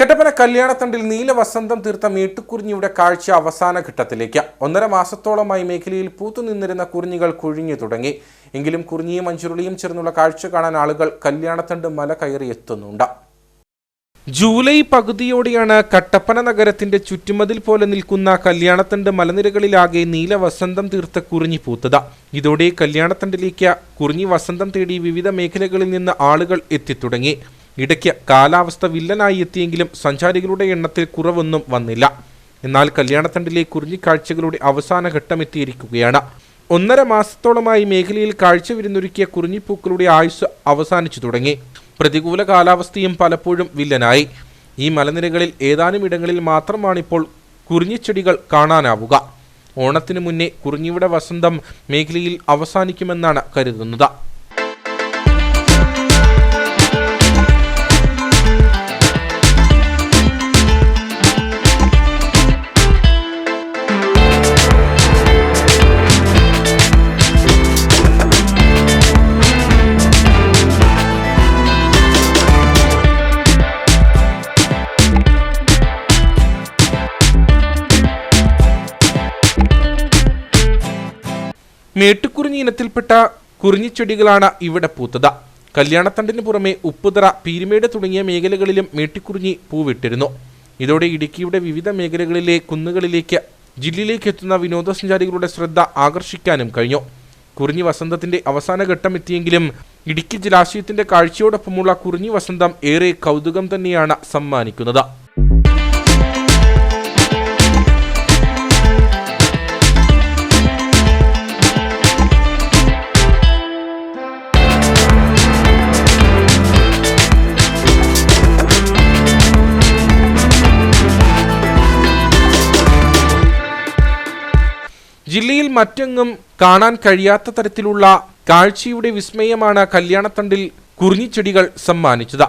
കട്ടപ്പന കല്യാണത്തണ്ടിൽ നീലവസന്തം തീർത്ത മീട്ടുകുറിഞ്ഞിയുടെ കാഴ്ച അവസാന ഘട്ടത്തിലേക്ക്. ഒന്നര മാസത്തോളമായി മേഖലയിൽ പൂത്തുനിന്നിരുന്ന കുറിഞ്ഞികൾ കുഴിഞ്ഞു തുടങ്ങി. എങ്കിലും കുറിഞ്ഞിയും മഞ്ചുരുളിയും ചേർന്നുള്ള കാഴ്ച കാണാൻ ആളുകൾ കല്യാണത്തണ്ട് മല കയറി എത്തുന്നുണ്ട്. ജൂലൈ പകുതിയോടെയാണ് കട്ടപ്പന നഗരത്തിന്റെ ചുറ്റുമതിൽ പോലെ നിൽക്കുന്ന കല്യാണത്തണ്ട് മലനിരകളിലാകെ നീലവസന്തം തീർത്ത കുറിഞ്ഞി പൂത്തത്. ഇതോടെ കല്യാണത്തണ്ടിലേക്ക് കുറിഞ്ഞി വസന്തം തേടി വിവിധ മേഖലകളിൽ നിന്ന് ആളുകൾ എത്തിത്തുടങ്ങി. ഇടയ്ക്ക് കാലാവസ്ഥ വില്ലനായി എത്തിയെങ്കിലും സഞ്ചാരികളുടെ എണ്ണത്തിൽ കുറവൊന്നും വന്നില്ല. എന്നാൽ കല്യാണത്തണ്ടിലെ കുറിഞ്ഞിക്കാഴ്ചകളുടെ അവസാന ഘട്ടമെത്തിയിരിക്കുകയാണ്. ഒന്നര മാസത്തോളമായി മേഖലയിൽ കാഴ്ച വിരുന്നൊരുക്കിയ കുറിഞ്ഞിപ്പൂക്കളുടെ ആയുസ് അവസാനിച്ചു തുടങ്ങി. പ്രതികൂല കാലാവസ്ഥയും പലപ്പോഴും വില്ലനായി. ഈ മലനിരകളിൽ ഏതാനും ഇടങ്ങളിൽ മാത്രമാണിപ്പോൾ കുറിഞ്ഞിച്ചെടികൾ കാണാനാവുക. ഓണത്തിനു മുന്നേ കുറിഞ്ഞിയുടെ വസന്തം മേഖലയിൽ അവസാനിക്കുമെന്നാണ് കരുതുന്നത്. മേട്ടുകുറിഞ്ഞി ഇനത്തിൽപ്പെട്ട കുറിഞ്ഞിച്ചെടികളാണ് ഇവിടെ പൂത്തത്. കല്യാണത്തണ്ടിന് പുറമെ ഉപ്പുതറ പീരുമേട് തുടങ്ങിയ മേഖലകളിലും മേട്ടിക്കുറിഞ്ഞി പൂവിട്ടിരുന്നു. ഇതോടെ ഇടുക്കിയുടെ വിവിധ മേഖലകളിലെ കുന്നുകളിലേക്ക് ജില്ലയിലേക്ക് എത്തുന്ന വിനോദസഞ്ചാരികളുടെ ശ്രദ്ധ ആകർഷിക്കാനും കഴിഞ്ഞു. കുറിഞ്ഞി വസന്തത്തിന്റെ അവസാന ഘട്ടം എത്തിയെങ്കിലും ഇടുക്കി ജലാശയത്തിന്റെ കാഴ്ചയോടൊപ്പമുള്ള കുറിഞ്ഞി വസന്തം ഏറെ കൗതുകം തന്നെയാണ് സമ്മാനിക്കുന്നത്. ജില്ലയിൽ മറ്റെങ്ങും കാണാൻ കഴിയാത്ത തരത്തിലുള്ള കാഴ്ചയുടെ വിസ്മയമാണ് കല്യാണത്തണ്ടിൽ കുറിഞ്ഞിച്ചെടികൾ സമ്മാനിച്ചത്.